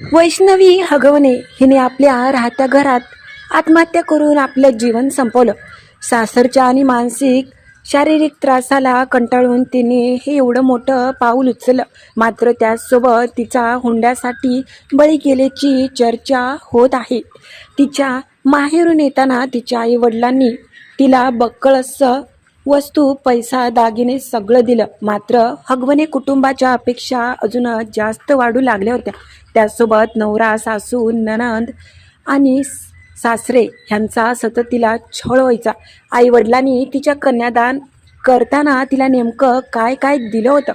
वैष्णवी हगवणे हिने आपल्या राहत्या घरात आत्महत्या करून आपलं जीवन संपवलं. सासरच्या आणि मानसिक शारीरिक त्रासाला कंटाळून तिने हे एवढं मोठं पाऊल उचललं. मात्र त्याचसोबत तिचा हुंड्यासाठी बळी गेल्याची चर्चा होत आहे. तिच्या माहेरून येताना तिच्या आई वडिलांनी तिला बक्कळ असं वस्तू पैसा दागिने सगळं दिलं. मात्र हगवणे कुटुंबाच्या अपेक्षा अजूनच जास्त वाढू लागल्या होत्या. त्यासोबत नवरा सासू ननंद आणि सासरे ह्यांचा सतत तिला छळ व्हायचा. आई वडिलांनी तिच्या कन्यादान करताना तिला नेमकं काय काय दिलं होतं?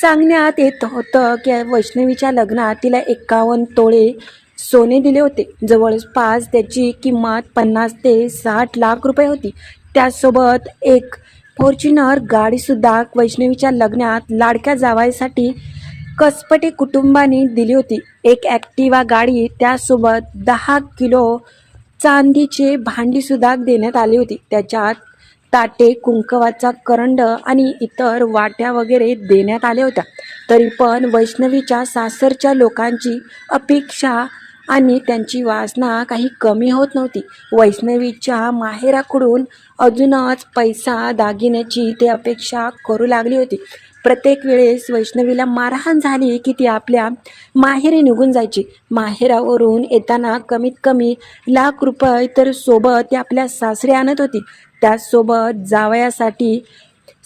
सांगण्यात येत होतं की वैष्णवीच्या लग्नात तिला एकावन्न तोळे सोने दिले होते. जवळपास त्याची किंमत पन्नास ते साठ लाख रुपये होती. त्यासोबत एक फॉर्च्युनर गाडीसुद्धा वैष्णवीच्या लग्नात लाडक्या जावायसाठी कसपटे कुटुंबाने दिली होती. एक ॲक्टिवा गाडी त्यासोबत दहा किलो चांदीचे भांडीसुद्धा देण्यात आली होती. त्याच्यात ताटे कुंकवाचा करंड आणि इतर वाट्या वगैरे देण्यात आल्या होत्या. तरी पण वैष्णवीच्या सासरच्या लोकांची अपेक्षा आणि त्यांची वासना काही कमी होत नव्हती. वैष्णवीच्या माहेराकडून अजूनच पैसा दागिन्याची ते अपेक्षा करू लागली होती. प्रत्येक वेळेस वैष्णवीला मारहाण झाली की ती आपल्या माहेरी निघून जायची. माहेरावरून येताना कमीत कमी लाख रुपये तर सोबत ती आपल्या सासरे आणत होती. त्याचसोबत जावयासाठी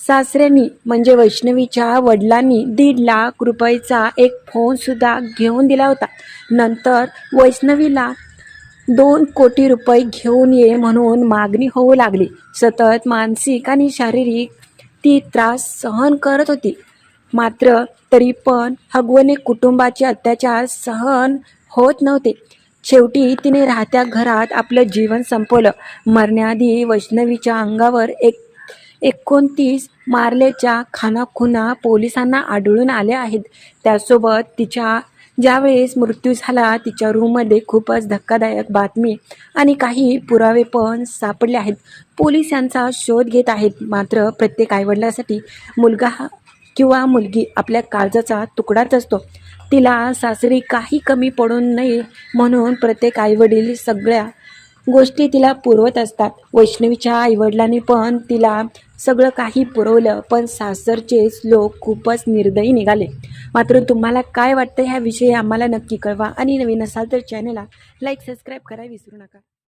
सासऱ्यांनी म्हणजे वैष्णवीच्या वडिलांनी दीड लाख रुपयाचा एक फोनसुद्धा घेऊन दिला होता. नंतर वैष्णवीला दोन कोटी रुपये घेऊन ये म्हणून मागणी होऊ लागली. सतत मानसिक आणि शारीरिक ती त्रास सहन करत होती. मात्र तरी पण हगवणे कुटुंबाचे अत्याचार सहन होत नव्हते. शेवटी तिने राहत्या घरात आपलं जीवन संपवलं. मरण्याआधी वैष्णवीच्या अंगावर एक एकोणतीस मार्लेच्या खानाखुना पोलिसांना आढळून आल्या आहेत. त्यासोबत तिच्या ज्यावेळेस मृत्यू झाला तिच्या रूममध्ये खूपच धक्कादायक बातमी आणि काही पुरावे पण सापडले आहेत. पोलीस यांचा शोध घेत आहेत. मात्र प्रत्येक आईवडिलासाठी मुलगा किंवा मुलगी आपल्या काळजाचा तुकडाच असतो. तिला सासरी काही कमी पडून नये म्हणून प्रत्येक आईवडील सगळ्या गोष्टी तिला पुरवत असतात. वैष्णवीच्या आईवडिलांनी पण तिला सगळं काही पुरवलं पण सासरचेच लोक खूपच निर्दयी निघाले. मात्र तुम्हाला काय वाटतं ह्याविषयी आम्हाला नक्की कळवा. आणि नवीन असाल तर चॅनलला लाईक सबस्क्राईब करायला विसरू नका.